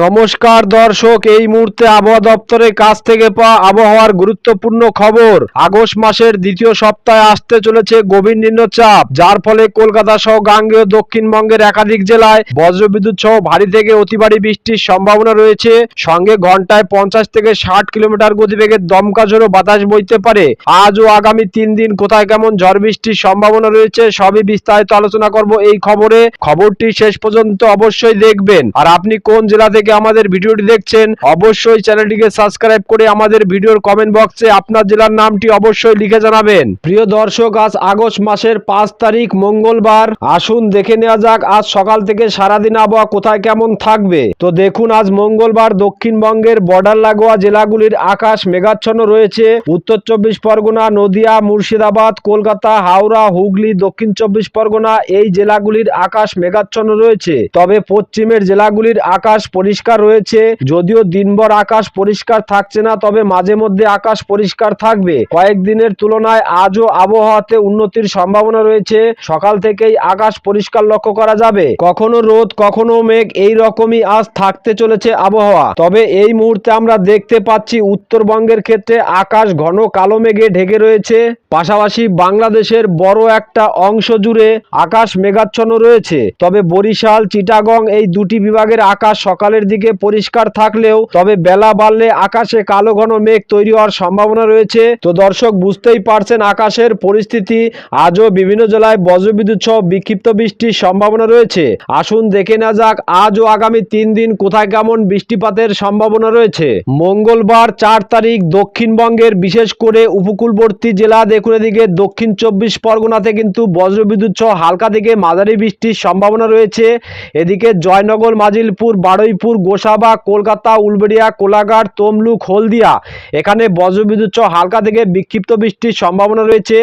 নমস্কার দর্শক, এই মুহূর্তে আবহাওয়া দপ্তরের কাছ থেকে পাওয়া আবহাওয়ার গুরুত্বপূর্ণ খবর। আগস্ট মাসের দ্বিতীয় সপ্তাহে আসতে চলেছে গভীর নিম্নচাপ, যার ফলে কলকাতা সহ গাঙ্গেয় দক্ষিণবঙ্গের একাধিক জেলায় বজ্রবিদ্যুৎ সহ ভারী থেকে অতি ভারী বৃষ্টির সম্ভাবনা রয়েছে। সঙ্গে ঘন্টায় পঞ্চাশ থেকে ষাট কিলোমিটার গতিবেগে দমকা ঝোড়ো বাতাস বইতে পারে। আজ ও আগামী তিন দিন কোথায় কেমন ঝড় বৃষ্টির সম্ভাবনা রয়েছে, সবই বিস্তারিত আলোচনা করব এই খবরে। খবরটি শেষ পর্যন্ত অবশ্যই দেখবেন। আর আপনি কোন জেলা আমাদের ভিডিওটি দেখছেন, অবশ্যই চ্যানেলটিকে সাবস্ক্রাইব করে আমাদের ভিডিওর কমেন্ট বক্সে আপনার জেলার নামটি অবশ্যই লিখে জানাবেন। প্রিয় দর্শক, আজ আগস্ট মাসের পাঁচ তারিখ, মঙ্গলবার। আসুন দেখে নেওয়া যাক, আজ সকাল থেকে সারাদিন আবহাওয়া কোথায় কেমন থাকবে। তো দেখুন, আজ মঙ্গলবার দক্ষিণবঙ্গের বর্ডার লাগোয়া জেলাগুলির আকাশ মেঘাচ্ছন্ন রয়েছে। উত্তর চব্বিশ পরগনা, নদিয়া, মুর্শিদাবাদ, কলকাতা, হাওড়া, হুগলি, দক্ষিণ চব্বিশ পরগনা এই জেলাগুলির আকাশ মেঘাচ্ছন্ন রয়েছে। তবে পশ্চিমের জেলাগুলির আকাশ পরিষ্কার রয়েছে। যদিও দিনভর আকাশ পরিষ্কার থাকছে না, তবে মাঝে মধ্যে আকাশ পরিষ্কার থাকবে। কয়েকদিনের তুলনায় আজও আবহাওয়াতে উন্নতির সম্ভাবনা রয়েছে। সকাল থেকেই আকাশ পরিষ্কার লক্ষ্য করা যাবে। কখনো রোদ, কখনো মেঘ, এই রকমই আজ থাকতে চলেছে আবহাওয়া। তবে এই মুহূর্তে আমরা দেখতে পাচ্ছি উত্তরবঙ্গের ক্ষেত্রে আকাশ ঘন কালো মেঘে ঢেকে রয়েছে। পাশাপাশি বাংলাদেশের বড় একটা অংশ জুড়ে আকাশ মেঘাচ্ছন্ন রয়েছে। তবে বরিশাল, চিটাগং এই দুটি বিভাগের আকাশ সকালের দিকে পরিষ্কার থাকলেও, তবে বেলা বাড়লে আকাশে কালো ঘন মেঘ তৈরি হওয়ার সম্ভাবনা রয়েছে। তো দর্শক, বুঝতেই পারছেন আকাশের পরিস্থিতি। আজও বিভিন্ন জেলায় বজ্রবিদ্যুৎ সহ বিক্ষিপ্ত বৃষ্টির সম্ভাবনা রয়েছে। আসুন দেখে না যাক, আজ ও আগামী তিন দিন কোথায় কেমন বৃষ্টিপাতের সম্ভাবনা রয়েছে। মঙ্গলবার চার তারিখ দক্ষিণবঙ্গের, বিশেষ করে উপকূলবর্তী জেলা দেখুন এদিকে, দক্ষিণ চব্বিশ পরগনাতে কিন্তু বজ্রবিদ্যুৎ সহ হালকা থেকে মাঝারি বৃষ্টির সম্ভাবনা রয়েছে। এদিকে জয়নগর, মাজিলপুর, বারুইপুর গোসাবা, কলকাতা, উলবেড়িয়া, কোলাঘাট, তমলুক, হলদিয়া। এখানে বজ্রবিদ্যুৎ সহ হালকা থেকে বিক্ষিপ্ত বৃষ্টির সম্ভাবনা রয়েছে।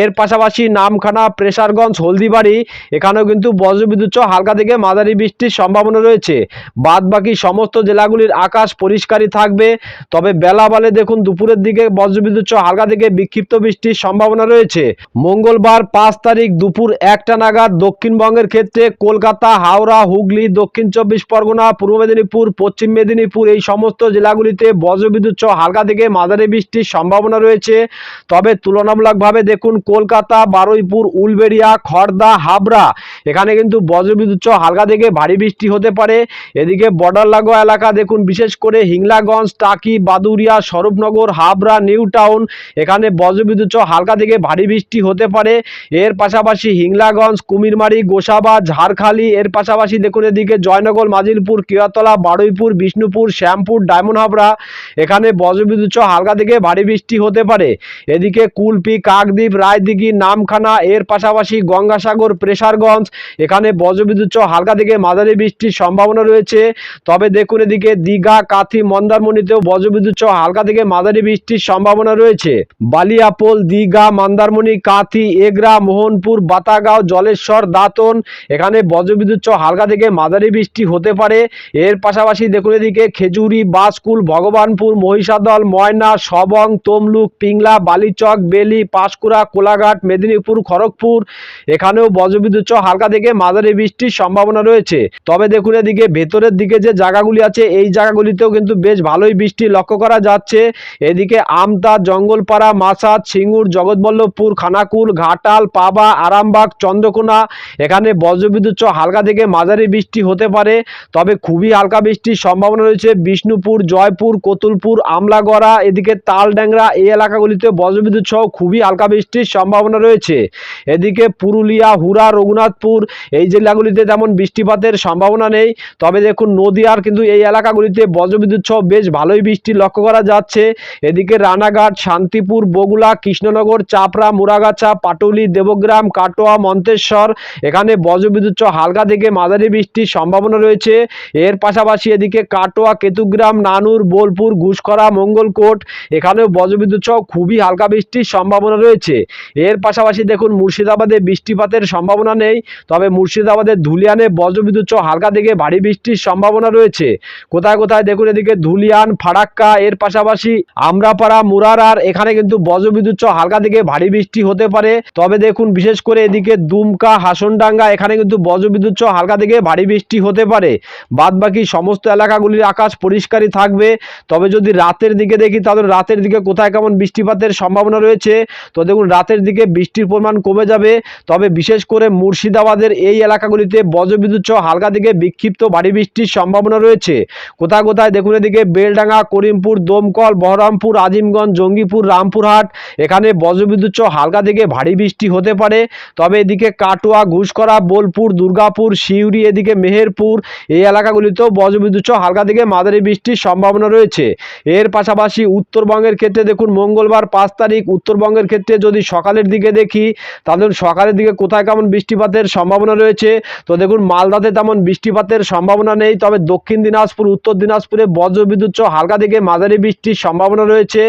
এর পাশাপাশি নামখানা, প্রেসারগঞ্জ, হলদিবাড়ি, এখানেও কিন্তু বজ্রবিদ্যুৎ সহ হালকা থেকে মাঝারি বৃষ্টির সম্ভাবনা রয়েছে। বাদ বাকি সমস্ত জেলাগুলির আকাশ পরিষ্কারই থাকবে। তবে বেলা বালে দেখুন, দুপুরের দিকে বজ্রবিদ্যুৎ সহ হালকা থেকে বিক্ষিপ্ত বৃষ্টির সম্ভাবনা রয়েছে। মঙ্গলবার পাঁচ তারিখ দুপুর একটা নাগাদ দক্ষিণবঙ্গের ক্ষেত্রে কলকাতা, হাওড়া, হুগলি, দক্ষিণ চব্বিশ পরগনা পূর্ব মেদিনীপুর, পশ্চিম মেদিনীপুর এই সমস্ত জেলাগুলিতে বজ্রবিদ্যুৎ সহ হালকা থেকে মাঝারি বৃষ্টির সম্ভাবনা রয়েছে। তবে তুলনামূলকভাবে দেখুন, কলকাতা, বারুইপুর, উলবেড়িয়া খড়দা হাবড়া, এখানে কিন্তু বজ্রবিদ্যুৎ সহ হালকা থেকে ভারী বৃষ্টি হতে পারে। এদিকে বর্ডার লাগোয়া এলাকা দেখুন, বিশেষ করে হিংলাগঞ্জ, টাকি বাদুরিয়া স্বরূপনগর, হাবড়া, নিউ টাউন, এখানে বজ্রবিদ্যুৎ সহ হালকা থেকে ভারী বৃষ্টি হতে পারে। এর পাশাপাশি হিংলাগঞ্জ, কুমিরমারি, গোসাবা, ঝাড়খালি, এর পাশাপাশি দেখুন এদিকে জয়নগর, মাজিলপুর কিয়াতলা বারুইপুর, বিষ্ণুপুর, শ্যামপুর, ডায়মন্ড হাবড়া। এখানে বজ্রবিদ্যুৎ হালকা থেকে ভারী বৃষ্টি হতে পারে। এদিকে কুলপি, কাকদ্বীপ, রায়দিঘি, নামখানা, এর পাশাপাশি গঙ্গাসাগর, প্রেসারগঞ্জ। এখানে বজ্রবিদ্যুৎ হালকা থেকে মাঝারি বৃষ্টির সম্ভাবনা রয়েছে। তবে দেখুন এদিকে দীঘা, কাথি, মন্দারমণিতেও বজ্রবিদ্যুৎ হালকা থেকে মাঝারি বৃষ্টির সম্ভাবনা রয়েছে। বালিয়াপোল, দীঘা, মন্দারমণি, কাথি, এগরা, মোহনপুর, বাতাগাঁও, জলেশ্বর, দাতন। এখানে বজ্রবিদ্যুৎ হালকা থেকে মাঝারি বৃষ্টি হতে পারে। এর পাশাপাশি দেখুন এদিকে খেজুরি বাসকুল ভগবানপুর, মহিষাদল, ময়না, সবং, তমলুক, পিংলা, বালিচক, বেলি, পাঁশকুড়া, কোলাঘাট, মেদিনীপুর, খড়গপুর, এখানেও বজ্রবিদ্যুৎ হালকা থেকে মাঝারি বৃষ্টির সম্ভাবনা রয়েছে। তবে দেখুন এদিকে ভেতরের দিকে যে জায়গাগুলি আছে, এই জায়গাগুলিতেও কিন্তু বেশ ভালোই বৃষ্টি লক্ষ্য করা যাচ্ছে। এদিকে আমতা, জঙ্গলপাড়া মাসাদ সিঙ্গুর, জগৎবল্লভপুর, খানাকুল, ঘাটাল, পাবা, আরামবাগ, চন্দ্রকোনা, এখানে বজ্রবিদ্যুৎ হালকা থেকে মাঝারি বৃষ্টি হতে পারে। তবে খুবই হালকা বৃষ্টির সম্ভাবনা রয়েছে। বিষ্ণুপুর, জয়পুর, কতুলপুর, আমলাগড়া, এদিকে তালড্যাংরা এই এলাকাগুলিতে বজ্রবিদ্যুৎ সহ খুবই হালকা বৃষ্টির সম্ভাবনা রয়েছে। এদিকে পুরুলিয়া হুরা রঘুনাথপুর এই জেলাগুলিতে তেমন বৃষ্টিপাতের সম্ভাবনা নেই। তবে দেখুন, নদীয়ার কিন্তু এই এলাকাগুলিতে বজ্রবিদ্যুৎ সহ বেশ ভালোই বৃষ্টি লক্ষ্য করা যাচ্ছে। এদিকে রানাঘাট, শান্তিপুর বগুলা কৃষ্ণনগর, চাপড়া, মুরাগাছা, পাটুলি, দেবগ্রাম, কাটোয়া, মন্তেশ্বর এখানে বজ্রবিদ্যুৎ সহ হালকা থেকে মাঝারি বৃষ্টির সম্ভাবনা রয়েছে। এর পাশাপাশি এদিকে কাটোয়া, কেতুগ্রাম, নানুর, বোলপুর ঘুষকরা মঙ্গলকোট, এখানেও বজ্রবিদ্যুৎ সহ খুবই হালকা বৃষ্টির সম্ভাবনা রয়েছে। এর পাশাপাশি দেখুন, মুর্শিদাবাদে বৃষ্টিপাতের সম্ভাবনা নেই, তবে মুর্শিদাবাদের ধুলিয়ানে বজ্রবিদ্যুৎ সহ হালকা থেকে ভারী বৃষ্টির সম্ভাবনা রয়েছে। কোথায় কোথায় দেখুন, এদিকে ধুলিয়ান, ফারাক্কা, এর পাশাপাশি আমরাপাড়া, মুরারার, এখানে কিন্তু বজ্রবিদ্যুৎ সহ হালকা থেকে ভারী বৃষ্টি হতে পারে। তবে দেখুন, বিশেষ করে এদিকে দুমকা, হাসনডাঙ্গা, এখানে কিন্তু বজ্রবিদ্যুৎ সহ হালকা থেকে ভারী বৃষ্টি হতে পারে। বাদ বাকি সমস্ত এলাকাগুলির আকাশ পরিষ্কারই থাকবে। তবে যদি রাতের দিকে দেখি, তাহলে রাতের দিকে কোথায় কেমন বৃষ্টিপাতের সম্ভাবনা রয়েছে? তো দেখুন, রাতের দিকে বৃষ্টির পরিমাণ কমে যাবে। তবে বিশেষ করে মুর্শিদাবাদের এই এলাকাগুলিতে বজ্রবিদ্যুৎ সহ হালকা দিকে বিক্ষিপ্ত ভারী বৃষ্টির সম্ভাবনা রয়েছে। কোথায় কোথায়? দেখুন, এদিকে বেলডাঙ্গা, করিমপুর, দমকল, বহরমপুর, আজিমগঞ্জ, জঙ্গিপুর, রামপুরহাট, এখানে বজ্রবিদ্যুৎ সহ হালকা দিকে ভারী বৃষ্টি হতে পারে। তবে এদিকে কাটোয়া ঘুষকরা বোলপুর, দুর্গাপুর, সিউড়ি, এদিকে মেহেরপুর, এই এলাকাগুলিতেও বজ্রবিদ্যুৎ সহ হালকা দিকে মাঝারি বৃষ্টির সম্ভাবনা রয়েছে। এর পাশাপাশি উত্তরবঙ্গের ক্ষেত্রে দেখুন, মঙ্গলবার পাঁচ তারিখ উত্তরবঙ্গের ক্ষেত্রে যদি সকালের দিকে দেখি, তাহলে সকালের দিকে কোথায় কেমন বৃষ্টিপাতের সম্ভাবনা রয়েছে। তো দেখুন, মালদাতে তেমন বৃষ্টিপাতের সম্ভাবনা নেই, তবে দক্ষিণ দিনাজপুর, উত্তর দিনাজপুরে বজ্রবিদ্যুৎ সহ হালকা দিকে মাঝারি বৃষ্টির সম্ভাবনা রয়েছে।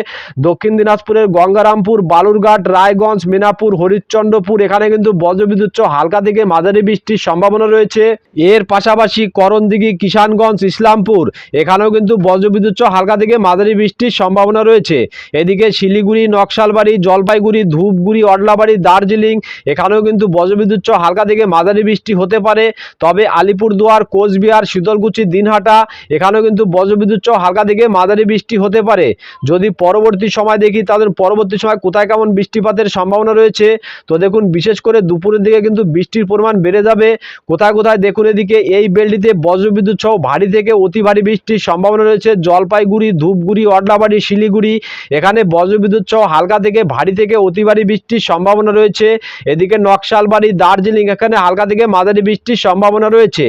দক্ষিণ দিনাজপুরের গঙ্গারামপুর, বালুরঘাট, রায়গঞ্জ, মিনাপুর, হরিশ্চন্দ্রপুর, এখানে কিন্তু বজ্রবিদ্যুৎ সহ হালকা থেকে মাঝারি বৃষ্টির সম্ভাবনা রয়েছে। এর পাশাপাশি করণদিঘি কিষানগঞ্জ, ইসলামপুর। এখানেও কিন্তু বজ্রবিদ্যুৎ সহ হালকা থেকে মাঝারি বৃষ্টির সম্ভাবনা রয়েছে। এদিকে শিলিগুড়ি, নকশালবাড়ি, জলপাইগুড়ি, ধূপগুড়ি, অডলাবাড়ি, দার্জিলিং, এখানেও কিন্তু বজ্রবিদ্যুৎ সহ হালকা থেকে মাঝারি বৃষ্টি হতে পারে। তবে আলিপুরদুয়ার, কোচবিহার শীতলকুচি দিনহাটা, এখানেও কিন্তু বজ্রবিদ্যুৎ সহ হালকা থেকে মাঝারি বৃষ্টি হতে পারে। যদি পরবর্তী সময় দেখি তাদের পরবর্তী সময় কোথায় কেমন বৃষ্টিপাতের সম্ভাবনা রয়েছে? তো দেখুন, বিশেষ করে দুপুরের দিকে কিন্তু বৃষ্টির পরিমাণ বেড়ে যাবে। কোথায় কোথায় দেখুন এদিকে, এই বেলটিতে বজ্রবিদ্যুৎ সহ ভারী থেকে অতি ভারী বৃষ্টির সম্ভাবনা রয়েছে। জলপাইগুড়ি, ধূপগুড়ি অডলাবাড়ি শিলিগুড়ি, এখানে বজ্রবিদ্যুৎ সহ হালকা থেকে ভারী থেকে অতি ভারী বৃষ্টির সম্ভাবনা রয়েছে। এদিকে নকশালবাড়ি, দার্জিলিং, এখানে হালকা থেকে মাঝারি বৃষ্টির সম্ভাবনা রয়েছে।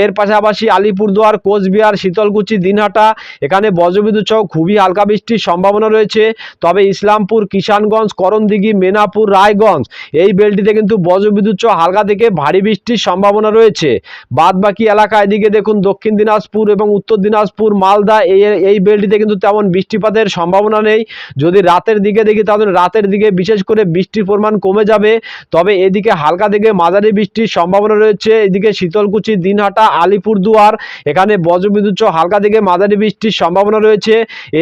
এর পাশাপাশি আলিপুরদুয়ার, কোচবিহার, শীতলকুচি, দিনহাটা, এখানে বজ্রবিদ্যুৎ সহ খুবই হালকা বৃষ্টির সম্ভাবনা রয়েছে। তবে ইসলামপুর, কিষানগঞ্জ, করণদিঘি, মেনাপুর, রায়গঞ্জ, এই বেলটিতে কিন্তু বজ্রবিদ্যুৎ সহ হালকা থেকে ভারী বৃষ্টির সম্ভাবনা রয়েছে। বাদ বাকি এলাকা এদিকে দেখুন দক্ষিণ দিনাজপুর এবং উত্তর দিনাজপুর, মালদা, এই এই বেলটিতে কিন্তু তেমন বৃষ্টিপাতের সম্ভাবনা নেই। যদি রাতের দিকে দেখি, তাহলে রাতের দিকে বিশেষ করে বৃষ্টির পরিমাণ কমে যাবে। তবে এদিকে হালকা থেকে মাঝারি বৃষ্টির সম্ভাবনা রয়েছে। এদিকে শীতলকুচি, দিনহাটা, আলিপুরদুয়ার, এখানে বজ্রবিদ্যুৎ হালকা থেকে মাঝারি বৃষ্টির সম্ভাবনা রয়েছে।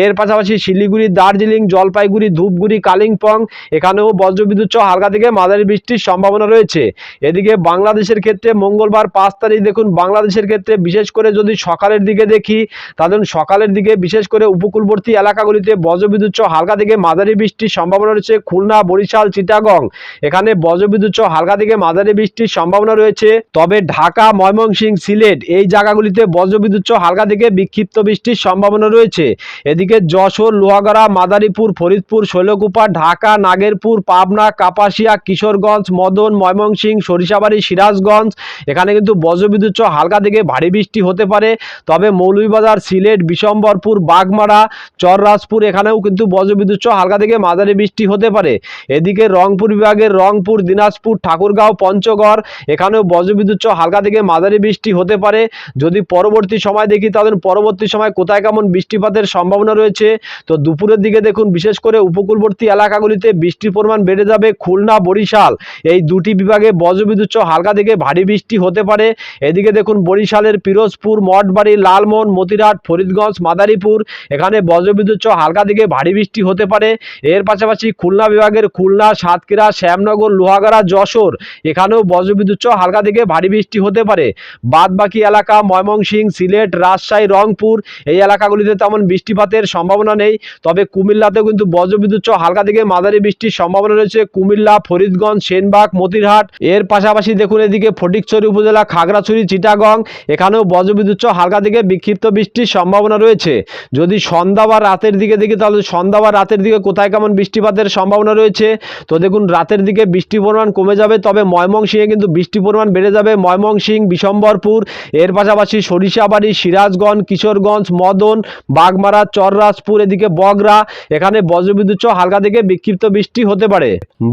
এর পাশাপাশি শিলিগুড়ি, দার্জিলিং, জলপাইগুড়ি, ধূপগুড়ি, কালিম্পং, এখানেও বজ্রবিদ্যুৎ হালকা থেকে মাঝারি বৃষ্টির সম্ভাবনা রয়েছে। এদিকে বাংলাদেশের ক্ষেত্রে মঙ্গলবার পাঁচ তারিখ, দেখুন, বাংলাদেশের ক্ষেত্রে বিশেষ করে যদি সকালের দিকে দেখি, তাহলে সকালের দিকে বিশেষ করে উপকূলবর্তী এলাকাগুলিতে বজ্রবিদ্যুৎ হালকা থেকে মাঝারি বৃষ্টির সম্ভাবনা রয়েছে। খুলনা, বরিশাল, চিটাগং এখানে বজ্রবিদ্যুৎ হালকা থেকে মাঝারি বৃষ্টির সম্ভাবনা রয়েছে। তবে ঢাকা, ময়মনসিংহ, সিলেট এই জায়গাগুলিতে বজ্রবিদ্যুৎ হালকা থেকে বিক্ষিপ্ত বৃষ্টির সম্ভাবনা রয়েছে। এদিকে যশোর, লোহাগড়া, মাদারীপুর, ফরিদপুর, শৈলকুপা, ঢাকা, নাগেরপুর, পাবনা, কাপাসিয়া, কিশোরগঞ্জ, মদন, ময়মনসিংহ, সরিষাবাড়ি, সিরাজগঞ্জ এখানে কিন্তু বজ্রবিদ্যুৎ হালকা থেকে ভারী বৃষ্টি হতে পারে। তবে মৌলভীবাজার, সিলেট, বিশম্বরপুর, বাগমারা, চররাজপুর এখানেও কিন্তু বজ্রবিদ্যুৎ সহ হালকা থেকে মাঝারি বৃষ্টি হতে পারে। এদিকে রংপুর বিভাগের রংপুর, দিনাজপুর, ঠাকুরগাঁও, পঞ্চগড় এখানেও বজ্রবিদ্যুৎ সহ হালকা থেকে মাঝারি বৃষ্টি হতে পারে। যদি পরবর্তী সময় দেখি তাদের পরবর্তী সময় কোথায় কেমন বৃষ্টিপাতের সম্ভাবনা রয়েছে? তো দুপুরের দিকে দেখুন, বিশেষ করে উপকূলবর্তী এলাকাগুলিতে বৃষ্টির পরিমাণ বেড়ে যাবে খুলনা, বরিশাল। এই দুটি বিভাগে বজ্রবিদ্যুৎ সহ হালকা থেকে ভারী বৃষ্টি হতে পারে। এদিকে দেখুন, বরিশালের পিরোজপুর মঠবাড়ি, লালমোহন মতিরাট ফরিদগঞ্জ, মাদারীপুর। এখানে বজ্রবিদ্যুৎ সহ হালকা থেকে ভারী বৃষ্টি হতে পারে। এর পাশাপাশি খুলনা বিভাগের খুলনা, সাতক্ষীরা, শ্যামনগর, লোহাগাড়া, যশোর, এখানেও বজ্রবিদ্যুৎ সহ হালকা থেকে ভারী বৃষ্টি হতে পারে। বাদবাকি এলাকা ময়মনসিংহ, সিলেট, রাজশাহী, রংপুর, এই এলাকাগুলিতে তেমন বৃষ্টিপাতের সম্ভাবনা নেই। তবে কুমিল্লাতেও কিন্তু বজ্রবিদ্যুৎ সহ হালকা থেকে মাঝারি বৃষ্টির সম্ভাবনা রয়েছে। কুমিল্লা, ফরিদগঞ্জ, সেনবাগ, মতিরহাট। এর পাশাপাশি দেখুন এদিকে ফটিকছড়ি উপজেলা, খাগড়াছড়ি, চিটাগং। এখানেও বজ্রবিদ্যুৎ সহ হালকা থেকে বিক্ষিপ্ত বৃষ্টির সম্ভাবনা রয়েছে। যদি সন্ধ্যা বা রাতের দিকে দেখি, তাহলে সন্ধ্যা বা রাতের দিকে কোথায় কেমন বৃষ্টিপাতের সম্ভাবনা রয়েছে? তো দেখুন, রাতের দিকে বৃষ্টির পরিমাণ কমে যাবে, তবে ময়মনসিংহে কিন্তু বৃষ্টির পরিমাণ বেড়ে যাবে। ময়মনসিংহ, বিশম্বরপুর, এর পাশাপাশি সরিষাবাড়ি, সিরাজগঞ্জ, কিশোরগঞ্জ, মদন, বাগমারা, চররাজপুর, এদিকে বগরা, এখানে বজ্রবিদ্যুৎ সহ হালকা থেকে বিক্ষিপ্ত বৃষ্টি হতে পারে।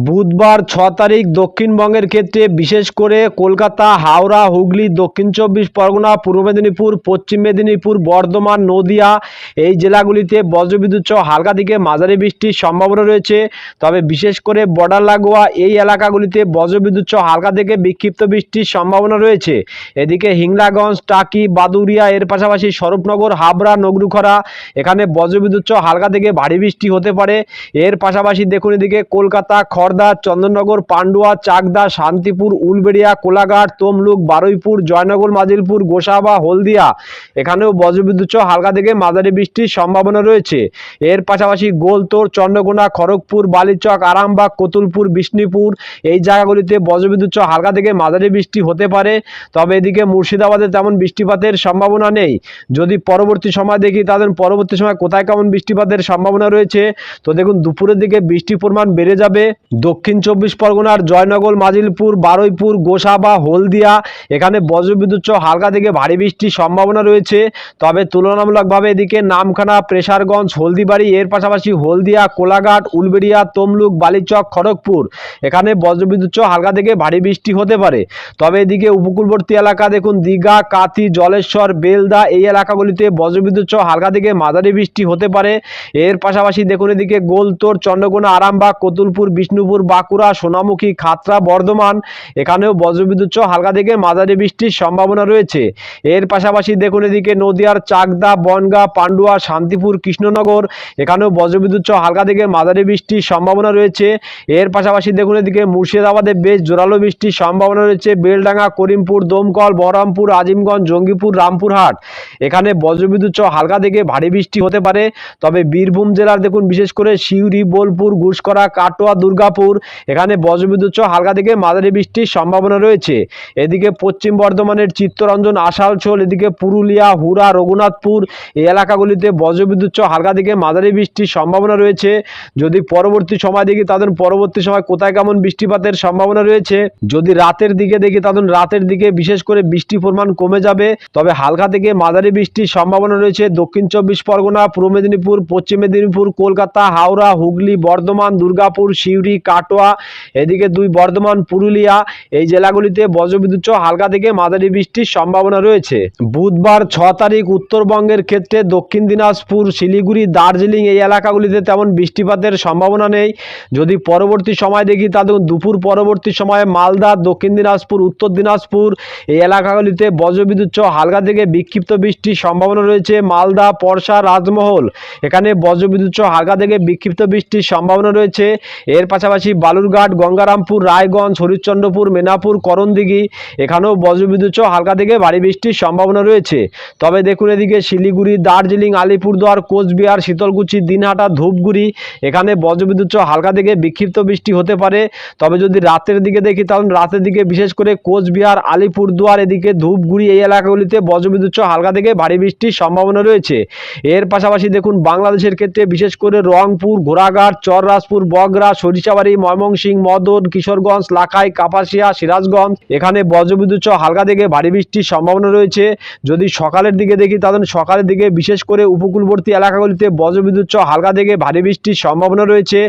বুধবার ছ তারিখ দক্ষিণবঙ্গের ক্ষেত্রে বিশেষ করে কলকাতা, হাওড়া, হুগলি, দক্ষিণ চব্বিশ পরগনা, পূর্ব মেদিনীপুর, পশ্চিম মেদিনীপুর, বর্ধমান, নদিয়া, এই জেলাগুলিতে বজ্রবিদ্যুৎ সহ হালকা থেকে মাঝারি বৃষ্টির সম্ভাবনা রয়েছে। তবে বিশেষ করে বর্ডার লাগোয়া এই এলাকাগুলিতে বজ্রবিদ্যুৎ সহ হালকা থেকে বিক্ষিপ্ত বৃষ্টির সম্ভাবনা রয়েছে। এদিকে হিংলাগঞ্জ, টাকি বাদুরিয়া এর পাশাপাশি স্বরূপনগর, হাবড়া, নগরুখরা, এখানে বজ্রবিদ্যুৎ সহ হালকা থেকে ভারী বৃষ্টি হতে পারে। এর পাশাপাশি দেখুন এদিকে কলকাতা খড়দা চন্দননগর, পান্ডুয়া, চাকদা, শান্তিপুর, উলবেড়িয়া, কোলাঘাট, তমলুক, বারুইপুর, জয়নগর, মাজিলপুর, গোসাবা হলদিয়া। এখানেও বজ্রবিদ্যুৎ সহ হালকা থেকে মাঝারি বৃষ্টির সম্ভাবনা রয়েছে। এর পাশাপাশি গোলতোর, চন্দ্রকোনা, খড়গপুর, বালিচক, আরামবাগ, কতুলপুর, বিষ্ণুপুর এই জায়গাগুলিতে বজ্রবিদ্যুৎ সহ হালকা থেকে মাঝারি বৃষ্টি হতে পারে। তবে এদিকে মুর্শিদাবাদে তেমন বৃষ্টিপাতের সম্ভাবনা নেই। যদি পরবর্তী সময় দেখি তাদের পরবর্তী সময় কোথায় কেমন বৃষ্টিপাতের সম্ভাবনা রয়েছে? তো দেখুন, দুপুরের দিকে বৃষ্টির পরিমাণ বেড়ে যাবে। দক্ষিণ চব্বিশ পরগনার জয়নগর, মাজিলপুর, বারুইপুর, গোসাবা, হলদিয়া এখানে বজ্রবিদ্যুৎ সহ হালকা থেকে ভারী বৃষ্টির সম্ভাবনা রয়েছে। তবে তুলনামূলকভাবে এদিকে নামখানা, প্রেসারগঞ্জ, হলদিবাড়ি, এর পাশাপাশি হলদিয়া, কোলাঘাট, উলবেড়িয়া, তমলুক, বালিচক, খড়গপুর। এখানে বজ্রবিদ্যুৎ হালকা থেকে ভারী বৃষ্টি হতে পারে। তবে এদিকে উপকূলবর্তী এলাকা দেখুন, দীঘা কাতি জলেশ্বর, বেলদা এই এলাকাগুলিতে বজ্রবিদ্যুৎ হালকা থেকে মাঝারি বৃষ্টি হতে পারে। এর পাশাপাশি দেখুন এদিকে গোলতোর, চন্দ্রকোনা, আরামবাগ, কতুলপুর, বিষ্ণুপুর, বাঁকুড়া, সোনামুখী খাতড়া বর্ধমান। এখানেও বজ্রবিদ্যুৎ হালকা থেকে মাঝারি বৃষ্টির সম্ভাবনা রয়েছে। এর পাশাপাশি দেখুন এদিকে নদিয়ার চাকদা, বনগা, পান্ডুয়া, শান্তিপুর, কৃষ্ণনগর, এখানেও বজ্রবিদ্যুৎ সহ হালকা থেকে মাঝারি বৃষ্টির সম্ভাবনা রয়েছে। এর পাশাপাশি দেখুন এদিকে মুর্শিদাবাদে বেশ জোরালো বৃষ্টির সম্ভাবনা রয়েছে। বেলডাঙ্গা, করিমপুর, দমকল, বহরমপুর, আজিমগঞ্জ, জঙ্গিপুর, রামপুরহাট। এখানে বজ্রবিদ্যুৎ সহ হালকা থেকে ভারী বৃষ্টি হতে পারে। তবে বীরভূম জেলার দেখুন, বিশেষ করে সিউড়ি, বোলপুর ঘুষকরা কাটোয়া, দুর্গাপুর, এখানে বজ্রবিদ্যুৎ সহ হালকা থেকে মাঝারি বৃষ্টির সম্ভাবনা রয়েছে। এদিকে পশ্চিম বর্ধমানের চিত্তরঞ্জন আসানসোল এদিকে পুরুলিয়া হুরা রঘুনাথপুর, এই এলাকাগুলিতে বজ্রবিদ্যুৎ হালকা থেকে মাঝারি বৃষ্টির সম্ভাবনা রয়েছে। যদি পরবর্তী সময় দেখি, তাদের পরবর্তী সময় কোথায় কেমন বৃষ্টিপাতের সম্ভাবনা রয়েছে? যদি রাতের দিকে দেখি, তাদের রাতের দিকে বিশেষ করে বৃষ্টির পরিমাণ কমে যাবে। তবে হালকা থেকে মাঝারি বৃষ্টির সম্ভাবনা রয়েছে দক্ষিণ চব্বিশ পরগনা, পূর্ব মেদিনীপুর, পশ্চিম মেদিনীপুর, কলকাতা, হাওড়া, হুগলি, বর্ধমান, দুর্গাপুর, সিউড়ি, কাটোয়া, এদিকে দুই বর্ধমান, পুরুলিয়া, এই জেলাগুলিতে বজ্রবিদ্যুৎ হালকা থেকে মাঝারি বৃষ্টির সম্ভাবনা রয়েছে। বুধবার ছ তারিখ উত্তরবঙ্গের ক্ষেত্রে দক্ষিণ দিনাজপুর, শিলিগুড়ি, দার্জিলিং এই এলাকাগুলিতে তেমন বৃষ্টিপাতের সম্ভাবনা নেই। যদি পরবর্তী সময় দেখি তাদের দুপুর পরবর্তী সময়ে মালদা, দক্ষিণ দিনাজপুর, উত্তর দিনাজপুর এই এলাকাগুলিতে বজ্রবিদ্যুৎ হালকা থেকে বিক্ষিপ্ত বৃষ্টির সম্ভাবনা রয়েছে। মালদা পরশা রাজমহল এখানে বজ্রবিদ্যুৎ হালকা থেকে বিক্ষিপ্ত বৃষ্টির সম্ভাবনা রয়েছে। এর পাশাপাশি বালুরঘাট, গঙ্গারামপুর, রায়গঞ্জ, হরিশ্চন্দ্রপুর মেনাপুর করণদিঘি এখানেও বজ্রবিদ্যুৎ হালকা থেকে ভারী বৃষ্টির সম্ভাবনা রয়েছে। তবে দেখুন এদিকে শিলিগুড়ি, দার্জিলিং, আলিপুরদুয়ার, কোচবিহার, শীতলকুচি, দিনহাটা, ধূপগুড়ি, এখানে বজ্রবিদ্যুৎ হালকা থেকে বিক্ষিপ্ত বৃষ্টি হতে পারে। তবে যদি রাতের দিকে দেখি, তাহলে রাতের দিকে বিশেষ করে কোচবিহার, আলিপুরদুয়ার, এদিকে ধূপগুড়ি এই এলাকাগুলিতে বজ্রবিদ্যুৎ হালকা থেকে ভারী বৃষ্টির সম্ভাবনা রয়েছে। এর পাশাপাশি দেখুন, বাংলাদেশের ক্ষেত্রে বিশেষ করে রংপুর, ঘোড়াঘাট, চররাজপুর, বগরা, সরিষাবাড়ি, ময়মনসিংহ, মদন, কিশোরগঞ্জ, লাখাই, কাপাসিয়া, সিরাজগঞ্জ, এখানে বজ্রবিদ্যুৎ হালকা থেকে ভারী বৃষ্টির সম্ভাবনা রয়েছে। যদি সকালের দিকে দেখি, তাহলে সকালের দিকে বিশেষ করে উপকূলবর্তী এলাকাগুলিতে বজ্রবিদ্যুৎ সহ হালকা থেকে ভারী বৃষ্টির সম্ভাবনা রয়েছে।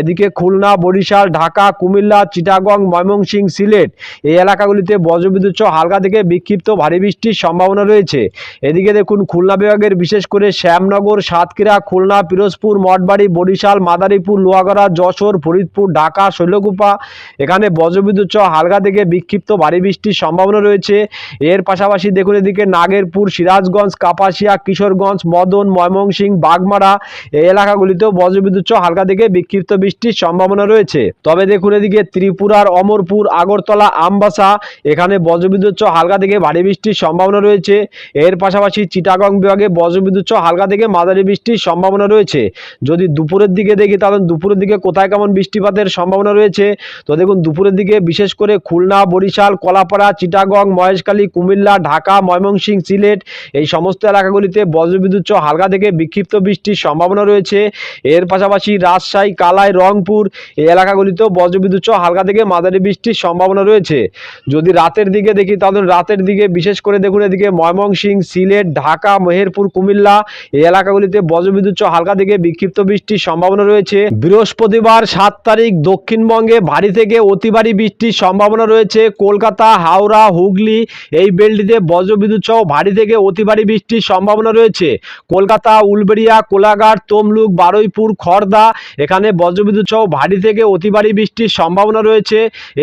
এদিকে খুলনা, বরিশাল, ঢাকা, কুমিল্লা, চিটাগং ময়মনসিং সিলেট এই এলাকাগুলিতে বজ্রবিদ্যুৎ সহ হালকা থেকে বিক্ষিপ্ত ভারী বৃষ্টির সম্ভাবনা রয়েছে। এদিকে দেখুন, খুলনা বিভাগের বিশেষ করে শ্যামনগর, সাতক্ষীরা, খুলনা, পিরোজপুর, মঠবাড়ি, বরিশাল, মাদারীপুর, লোহাগড়া, যশোর, ফরিদপুর, ঢাকা, শৈলকুপা এখানে বজ্রবিদ্যুৎ সহ হালকা থেকে বিক্ষিপ্ত ভারী বৃষ্টির সম্ভাবনা রয়েছে। এর পাশাপাশি দেখুন এদিকে নাগেরপুর, সিরাজগঞ্জ, কাপাসিয়া, কিশোরগঞ্জ, মদন, ময়মনসিংহ, বাগমারা এই এলাকাগুলিতেও বজ্রবিদ্যুৎ হালকা থেকে বিক্ষিপ্ত বৃষ্টির সম্ভাবনা রয়েছে। তবে দেখুন এদিকে ত্রিপুরার অমরপুর, আগরতলা, আমবাসা, এখানে বজ্রবিদ্যুৎ হালকা থেকে ভারী বৃষ্টির সম্ভাবনা রয়েছে। এর পাশাপাশি চিটাগং বিভাগে বজ্রবিদ্যুৎ হালকা থেকে মাঝারি বৃষ্টির সম্ভাবনা রয়েছে। যদি দুপুরের দিকে দেখি তাহলে দুপুরের দিকে কোথায় কেমন বৃষ্টিপাতের সম্ভাবনা রয়েছে? তো দেখুন দুপুরের দিকে বিশেষ করে খুলনা, বরিশাল, কলাপাড়া, চিটাগং, মহেশখালী, কুমিল্লা, ঢাকা ময়মনসিংহ সিলেট, এই সমস্ত এলাকাগুলিতে বজ্রবিদ্যুৎ সহ হালকা থেকে বিক্ষিপ্ত বৃষ্টির সম্ভাবনা রয়েছে। এর পাশাপাশি রাজশাহী, কালাই, রংপুর এই এলাকাগুলিতেও বজ্রবিদ্যুৎ সহ হালকা থেকে মাঝারি বৃষ্টির সম্ভাবনা রয়েছে। যদি রাতের দিকে দেখি তাহলে রাতের দিকে বিশেষ করে দেখুন এদিকে ময়মনসিংহ, সিলেট, ঢাকা, মেহেরপুর, কুমিল্লা এই এলাকাগুলিতে বজ্রবিদ্যুৎ সহ হালকা থেকে বিক্ষিপ্ত বৃষ্টির সম্ভাবনা রয়েছে। বৃহস্পতিবার সাত তারিখ দক্ষিণবঙ্গে ভারী থেকে অতি ভারী বৃষ্টির সম্ভাবনা রয়েছে। কলকাতা, হাওড়া, হুগলি এই বেল্টিতে বজ্রবিদ্যুৎ সহ ভারী থেকে অতি ভারী বৃষ্টির সম্ভাবনা রয়েছে। কলকাতা, উলবেড়িয়া, কোলাঘাট, তমলুক, বারুইপুর খড়দা এখানে বজ্রবিদ্যুৎ সহ ভারী থেকে অতি ভারী বৃষ্টির সম্ভাবনা রয়েছে।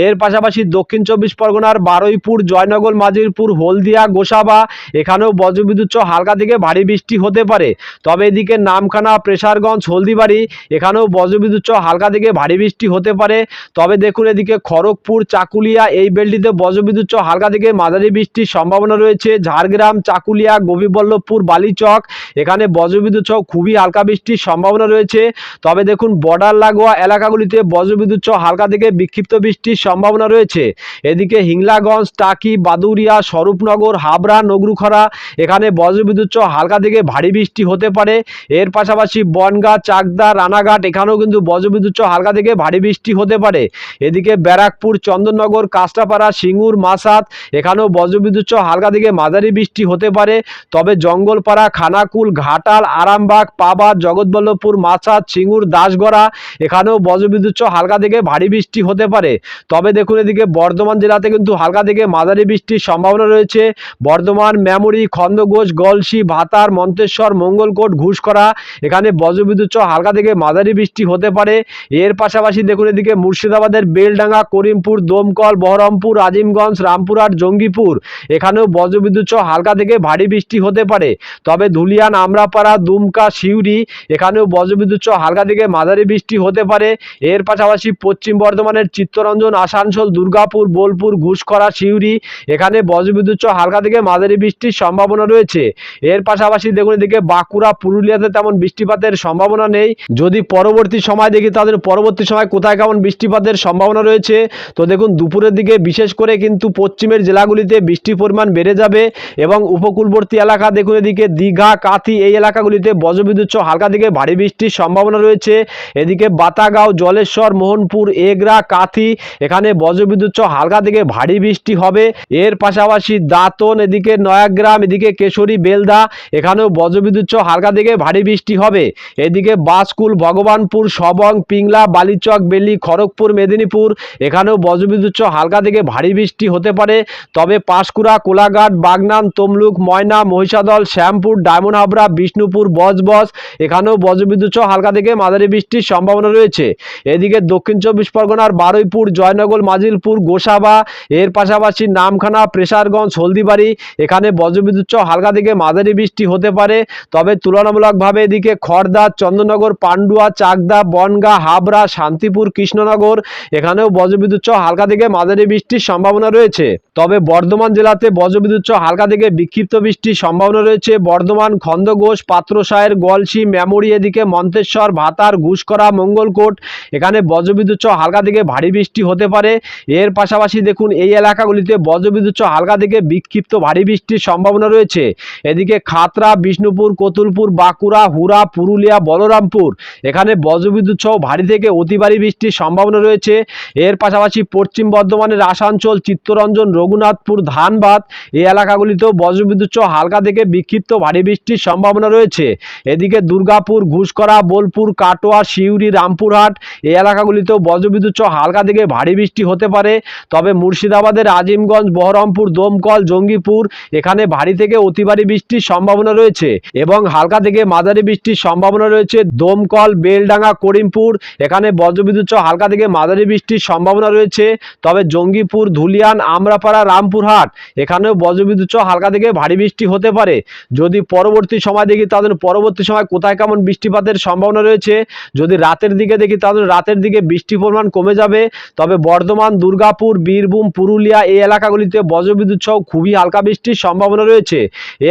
এর পাশাপাশি দক্ষিণ চব্বিশ পরগনার বারুইপুর, জয়নগর মাজিরপুর হলদিয়া, গোসাবা, এখানেও বজ্রবিদ্যুৎ সহ হালকা থেকে ভারী বৃষ্টি হতে পারে। তবে এদিকে নামখানা, প্রেসারগঞ্জ, হলদিবাড়ি, এখানেও বজ্রবিদ্যুৎ সহ হালকা থেকে ভারী বৃষ্টি হতে পারে। তবে দেখুন এদিকে খড়গপুর, চাকুলিয়া, এই বেলটিতে বজ্রবিদ্যুৎ সহ হালকা থেকে মাঝারি বৃষ্টির সম্ভাবনা রয়েছে। রয়েছে ঝাড়গ্রাম, চাকুলিয়া গোপীবল্লভপুর বালিচক। এখানে বজ্রবিদ্যুৎ সহ খুবই হালকা বৃষ্টির সম্ভাবনা রয়েছে। তবে দেখুন, বর্ডার লাগোয়া এলাকাগুলিতে বজ্রবিদ্যুৎ সহ হালকা থেকে বিক্ষিপ্ত বৃষ্টির সম্ভাবনা রয়েছে। এদিকে হিংলাগঞ্জ, টাকি, বাদুরিয়া, স্বরূপনগর, হাবড়া, নগরুখরা, এখানে বজ্রবিদ্যুৎ সহ হালকা থেকে ভারী বৃষ্টি হতে পারে। এর পাশাপাশি বনগা, চাকদা, রানাঘাট, এখানেও কিন্তু বজ্রবিদ্যুৎ সহ হালকা থেকে ভারী বৃষ্টি হতে পারে। এদিকে ব্যারাকপুর, চন্দননগর কাস্টাপাড়া সিঙ্গুর মাসাত এখানেও বজ্রবিদ্যুৎ সহ হালকা থেকে মাঝারি বৃষ্টি হতে পারে। তবে জঙ্গলপাড়া, খানাকুল, ঘাটাল, আরামবাগ পাবা জগৎবল্লভপুর মাসাত সিঙ্গুর, দাসগড়া এখানেও বজ্রবিদ্যুৎ হালকা থেকে ভারী বৃষ্টি হতে পারে। তবে দেখুন এদিকে বর্ধমান জেলাতে কিন্তু হালকা থেকে মাঝারি বৃষ্টির সম্ভাবনা রয়েছে। বর্ধমান মেমরি খন্দঘোষ গলসি, ভাতার, মন্তেশ্বর, মঙ্গলকোট ঘুষকরা এখানে বজ্রবিদ্যুৎ হালকা থেকে মাঝারি বৃষ্টি হতে পারে। এর পাশাপাশি দেখুন এদিকে মুর্শিদাবাদের বেলডাঙ্গা, করিমপুর, দমকল, বহরমপুর, আজিমগঞ্জ, রামপুরহাট, জঙ্গিপুর এখানেও বজ্রবিদ্যুৎ সহ হালকা থেকে ভারী বৃষ্টি হতে পারে। তবে ধুলিয়ান, আমরাপাড়া, দুমকা, সিউড়ি এখানেও বজ্রবিদ্যুৎ সহ হালকা থেকে মাঝারি বৃষ্টি হতে পারে। এর পাশাপাশি পশ্চিম বর্ধমানের চিত্তরঞ্জন, আসানসোল, দুর্গাপুর, বোলপুর ঘুষকরা সিউড়ি এখানে বজ্রবিদ্যুৎ সহ হালকা থেকে মাঝারি বৃষ্টির সম্ভাবনা রয়েছে। এর পাশাপাশি দেখুন এদিকে বাঁকুড়া, পুরুলিয়াতে তেমন বৃষ্টিপাতের সম্ভাবনা নেই। যদি পরবর্তী সময় দেখি তাদের পরবর্তী সময় কোথায় কেমন বৃষ্টিপাতের সম্ভাবনা রয়েছে? তো দেখুন, দুপুরের দিকে বিশেষ করে কিন্তু পশ্চিমের জেলাগুলিতে বৃষ্টির পরিমাণ বেড়ে যাবে এবং উপকূলবর্তী এলাকা দেখুন এদিকে দীঘা, কাথি এই এলাকাগুলিতে বজ্রবিদ্যুৎ হালকা থেকে ভারী বৃষ্টির সম্ভাবনা রয়েছে। এদিকে বাতাগাঁও, জলেশ্বর, মোহনপুর, এগরা, কাথি এখানে বজ্রবিদ্যুৎ হালকা থেকে ভারী বৃষ্টি হবে। এর পাশাপাশি দাঁতন এদিকে নয়াগ্রাম, এদিকে কেশরী, বেলদা এখানেও বজ্রবিদ্যুৎ হালকা থেকে ভারী বৃষ্টি হবে। এদিকে বাসকুল, ভগবানপুর, সবং, পিংলা, বালিচক, বেলি, খড়গপুর, মেদিনীপুর এখানেও বজ্রবিদ্যুৎ হালকা থেকে ভারী বৃষ্টি হতে পারে। তবে পাঁশকুড়া, কোলাঘাট বাগনান, তমলুক, ময়না, মহিষাদল, শ্যামপুর, ডায়মন্ড হাবড়া, বিষ্ণুপুর বজবজ এখানেও বজ্রবিদ্যুৎ সহ হালকা থেকে মাঝারি বৃষ্টির সম্ভাবনা রয়েছে। এদিকে দক্ষিণ চব্বিশ পরগনার বারুইপুর, জয়নগর, মাজিলপুর, গোসাবা, এর পাশাপাশি নামখানা, প্রেসারগঞ্জ, হলদিবাড়ি, এখানে বজ্রবিদ্যুৎ সহ হালকা থেকে মাঝারি বৃষ্টি হতে পারে। তবে তুলনামূলকভাবে এদিকে খড়দা চন্দ্রনগর পান্ডুয়া, চাকদা, বনগা, হাবড়া, শান্তিপুর, কৃষ্ণনগর, এখানেও বজ্রবিদ্যুৎ সহ হালকা থেকে মাঝারি বৃষ্টির সম্ভাবনা রয়েছে। তবে বর্ধমান জেলাতে বজ্রবিদ্যুৎ সহ হালকা থেকে বিক্ষিপ্ত বৃষ্টির সম্ভাবনা রয়েছে। বর্ধমান খন্দঘোষ পাত্রসায়ের গলসি মেমরি এদিকে মন্তেশ্বর, ভাতার ঘুষকরা মঙ্গলকোট। এখানে বজ্রবিদ্যুৎ হালকা থেকে ভারী বৃষ্টি হতে পারে। এর পাশাপাশি দেখুন, এই এলাকাগুলিতে বজ্রবিদ্যুৎ হালকা থেকে বিক্ষিপ্ত ভারী বৃষ্টির সম্ভাবনা রয়েছে। এদিকে খাতরা বিষ্ণুপুর, কতুলপুর, বাঁকুড়া হুরা পুরুলিয়া, বলরামপুর। এখানে বজ্রবিদ্যুৎ ভারী থেকে অতি ভারী বৃষ্টির সম্ভাবনা রয়েছে। এর পাশাপাশি পশ্চিম বর্ধমানের আসানসোল, চিত্তরঞ্জন, রঘুনাথপুর, ধানবাদ। এই এলাকাগুলিতেও বজ্রবিদ্যুৎ হালকা থেকে বিক্ষিপ্ত ভারী বৃষ্টির সম্ভাবনা রয়েছে। এদিকে দুর্গাপুর, ঘুষকরা, বোলপুর, কাটোয়া, সিউড়ি, রামপুরহাট এই এলাকাগুলিতেও বজ্রবিদ্যুৎ হালকা থেকে ভারী বৃষ্টি হতে পারে। তবে মুর্শিদাবাদের আজিমগঞ্জ, বহরমপুর, দমকল, জঙ্গিপুর এখানে ভারী থেকে অতি ভারী বৃষ্টির সম্ভাবনা রয়েছে এবং হালকা থেকে মাঝারি বৃষ্টির সম্ভাবনা রয়েছে। দমকল, বেলডাঙ্গা, করিমপুর এখানে বজ্রবিদ্যুৎ হালকা থেকে মাঝারি বৃষ্টির সম্ভাবনা রয়েছে। তবে জঙ্গিপুর, ধুলিয়ান, আমরাপাড়া, রামপুরহাট এখানেও বজ্রবিদ্যুৎ সহ হালকা থেকে ভারী বৃষ্টি হতে পারে। যদি পরবর্তী সময় দেখি তাদের পরবর্তী সময় কোথায় কেমন বৃষ্টিপাতের সম্ভাবনা রয়েছে? যদি রাতের দিকে দেখি তাদের রাতের দিকে বৃষ্টির পরিমাণ কমে যাবে। তবে বর্ধমান, দুর্গাপুর, বীরভূম, পুরুলিয়া এই এলাকাগুলিতে বজ্রবিদ্যুৎ সহ খুবই হালকা বৃষ্টির সম্ভাবনা রয়েছে।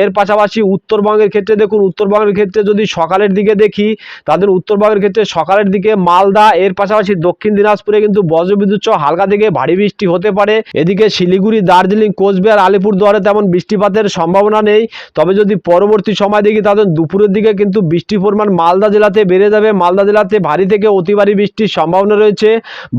এর পাশাপাশি উত্তরবঙ্গের ক্ষেত্রে দেখুন, উত্তরবঙ্গের ক্ষেত্রে যদি সকালের দিকে দেখি তাদের উত্তরবঙ্গের ক্ষেত্রে সকালের দিকে মালদা, এর পাশাপাশি দক্ষিণ দিনাজপুরে কিন্তু বজ্রবিদ্যুৎ সহ হালকা থেকে ভারী বৃষ্টি হতে পারে। এদিকে শিলিগুড়ি, দার্জিলিং, কোচবিহার আলিপুরদুয়ারে তেমন বৃষ্টিপাতের সম্ভাবনা নেই। তবে যদি পরবর্তী সময় দেখি তাদের দুপুরের দিকে কিন্তু বৃষ্টির পরিমাণ মালদা জেলাতে বেড়ে যাবে। মালদা জেলাতে ভারী থেকে অতি ভারী বৃষ্টির সম্ভাবনা রয়েছে।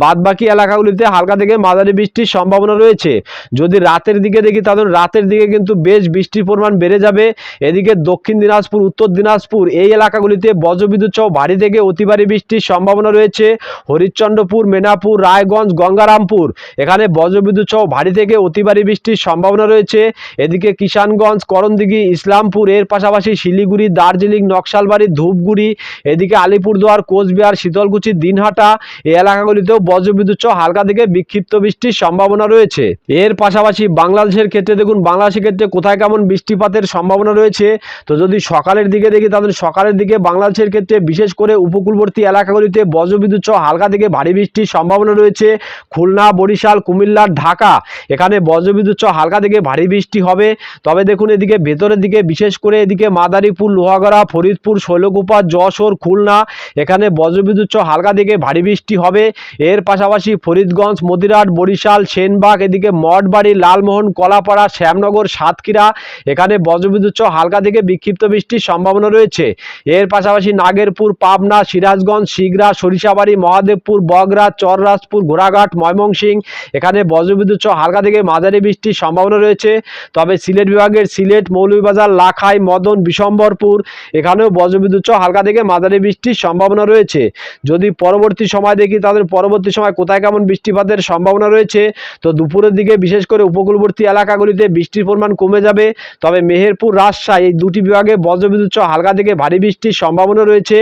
বাদ বাকি এলাকাগুলিতে হালকা থেকে মাঝারি বৃষ্টির সম্ভাবনা রয়েছে। যদি রাতের দিকে দেখি তাদের রাতের দিকে কিন্তু বেশ বৃষ্টির পরিমাণ বেড়ে যাবে। এদিকে দক্ষিণ দিনাজপুর, উত্তর দিনাজপুর এই এলাকাগুলিতে বজ্রবিদ্যুৎ সহ ভারী থেকে অতি ভারী বৃষ্টির সম্ভাবনা রয়েছে। হরিশ্চন্দ্রপুর মেনাপুর রায়গঞ্জ, গঙ্গারামপুর এখানে বজ্রবিদ্যুৎ সহ ভারী থেকে অতি ভারী বৃষ্টির সম্ভাবনা রয়েছে। এদিকে কিষানগঞ্জ, করণদিঘি, ইসলামপুর, এর পাশাপাশি শিলিগুড়ি, দার্জিলিং, নকশালবাড়ি, ধূপগুড়ি, এদিকে আলিপুরদুয়ার, কোচবিহার, শীতলকুচি, দিনহাটা, এই এলাকাগুলিতেও বজ্রবিদ্যুৎ সহ হালকা থেকে বিক্ষিপ্ত বৃষ্টির সম্ভাবনা রয়েছে। এর পাশাপাশি বাংলাদেশের ক্ষেত্রে দেখুন, বাংলাদেশের ক্ষেত্রে কোথায় কেমন বৃষ্টিপাতের সম্ভাবনা রয়েছে? তো যদি সকালের দিকে দেখি, তাহলে সকালের দিকে বাংলাদেশের ক্ষেত্রে বিশেষ করে উপকূলবর্তী এলাকাগুলিতে বজ্রবিদ্যুৎ সহ হালকা থেকে ভারী বৃষ্টির সম্ভাবনা রয়েছে। খুলনা, বরিশাল, কুমিল্লা, ঢাকা, এখানে বজ্রবিদ্যুৎ সহ হালকা থেকে ভারী ভারী বৃষ্টি হবে। তবে দেখুন এদিকে, ভেতরের দিকে, বিশেষ করে এদিকে মাদারীপুর, লোহাগড়া, ফরিদপুর, শৈলকুপা, যশোর, খুলনা, এখানে বজ্রবিদ্যুৎ হালকা দিকে ভারী বৃষ্টি হবে। এর পাশাপাশি ফরিদগঞ্জ, মতিরাট, বরিশাল, সেনবাগ, এদিকে মঠবাড়ি, লালমোহন, কলাপাড়া, শ্যামনগর, সাতক্ষীরা, এখানে বজ্রবিদ্যুৎ হালকা থেকে বিক্ষিপ্ত বৃষ্টির সম্ভাবনা রয়েছে। এর পাশাপাশি নাগেরপুর, পাবনা, সিরাজগঞ্জ, শিগরা, সরিষাবাড়ি, মহাদেবপুর, বগরা, চররাজপুর, ঘোড়াঘাট, ময়মনসিংহ, এখানে বজ্রবিদ্যুৎ হালকা থেকে মাঝারি বৃষ্টির সম্ভাবনা রয়েছে। তবে সিলেট বিভাগের সিলেট মৌলভীবাজার, লাখাই, মদন, বিশম্বরপুর, এখানেও বজ্রবিদ্যুৎ সহ হালকা থেকে মাঝারি বৃষ্টির সম্ভাবনা রয়েছে। যদি পরবর্তী সময় দেখি তাদের পরবর্তী সময় কোথায় কেমন বৃষ্টিপাতের সম্ভাবনা রয়েছে? তো দুপুরের দিকে বিশেষ করে উপকূলবর্তী এলাকাগুলিতে বৃষ্টির পরিমাণ কমে যাবে। তবে মেহেরপুর, রাজশাহী এই দুটি বিভাগে বজ্রবিদ্যুৎ সহ হালকা থেকে ভারী বৃষ্টির সম্ভাবনা রয়েছে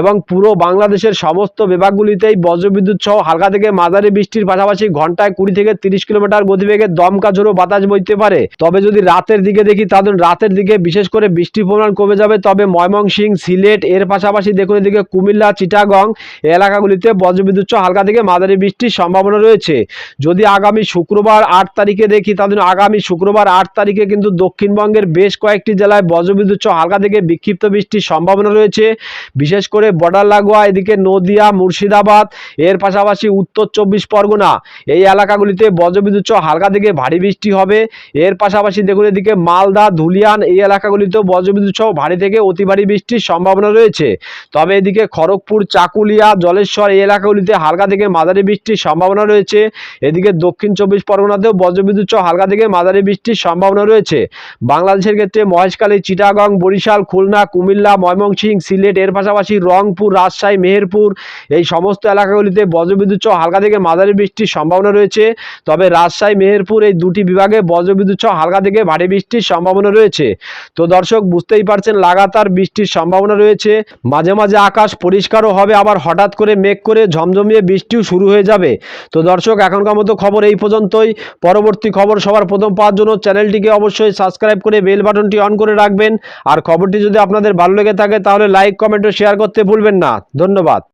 এবং পুরো বাংলাদেশের সমস্ত বিভাগগুলিতেই বজ্রবিদ্যুৎ সহ হালকা থেকে মাঝারি বৃষ্টির পাশাপাশি ঘন্টায় কুড়ি থেকে তিরিশ কিলোমিটার গতিবেগে দমকা ঝোড়ো বাতাস বইতে পারে। তবে যদি রাতের দিকে দেখি তাদের রাতের দিকে বিশেষ করে বৃষ্টির পরিমাণ কমে যাবে। তবে ময়মনসিংহ সিলেট, এর পাশাপাশি দেখুন এদিকে কুমিল্লা, চিটাগং এলাকাগুলিতে বজ্রবিদ্যুৎ হালকা থেকে মাঝারি বৃষ্টির সম্ভাবনা রয়েছে। যদি আগামী শুক্রবার আট তারিখে দেখি তাদের আগামী শুক্রবার আট তারিখে কিন্তু দক্ষিণবঙ্গের বেশ কয়েকটি জেলায় বজ্রবিদ্যুৎ হালকা থেকে বিক্ষিপ্ত বৃষ্টির সম্ভাবনা রয়েছে। বিশেষ করে বর্ডার লাগোয়া এদিকে নদিয়া, মুর্শিদাবাদ, এর পাশাপাশি উত্তর চব্বিশ পরগনা, এই এলাকাগুলিতে বজ্রবিদ্যুৎ হালকা থেকে ভারী বৃষ্টি হবে। এর পাশাপাশি দেখুন এদিকে মালদা, ধুলিয়ান এই এলাকাগুলিতেও বজ্রবিদ্যুৎ সহ ভারী থেকে অতি ভারী বৃষ্টির সম্ভাবনা রয়েছে। তবে এদিকে খড়গপুর, চাকুলিয়া, জলেশ্বর এই এলাকাগুলিতে হালকা থেকে মাঝারি বৃষ্টির সম্ভাবনা রয়েছে। এদিকে দক্ষিণ চব্বিশ পরগনাতেও বজ্রবিদ্যুৎ সহ হালকা থেকে মাঝারি বৃষ্টির সম্ভাবনা রয়েছে। বাংলাদেশের ক্ষেত্রে মহেশখালী, চিটাগং, বরিশাল, খুলনা, কুমিল্লা, ময়মনসিংহ, সিলেট, এর পাশাপাশি রংপুর, রাজশাহী, মেহেরপুর এই সমস্ত এলাকাগুলিতে বজ্রবিদ্যুৎ সহ হালকা থেকে মাঝারি বৃষ্টির সম্ভাবনা রয়েছে। তবে রাজশাহী, মেহেরপুর এই দুটি বিভাগে বজ্রবিদ্যুৎ সহ হালকা থেকে ভারী বৃষ্টির সম্ভাবনা রয়েছে। তো দর্শক, বুঝতেই পারছেন, লাগাতার বৃষ্টির সম্ভাবনা রয়েছে। মাঝে মাঝে আকাশ পরিষ্কারও হবে, আবার হঠাৎ করে মেঘ করে ঝমঝমিয়ে বৃষ্টিও শুরু হয়ে যাবে। তো দর্শক, এখনকার মতো খবর এই পর্যন্তই। পরবর্তী খবর সবার প্রথম পাওয়ার জন্য চ্যানেলটিকে অবশ্যই সাবস্ক্রাইব করে বেল বাটনটি অন করে রাখবেন। আর খবরটি যদি আপনাদের ভালো লেগে থাকে, তাহলে লাইক, কমেন্ট ও শেয়ার করতে ভুলবেন না। ধন্যবাদ।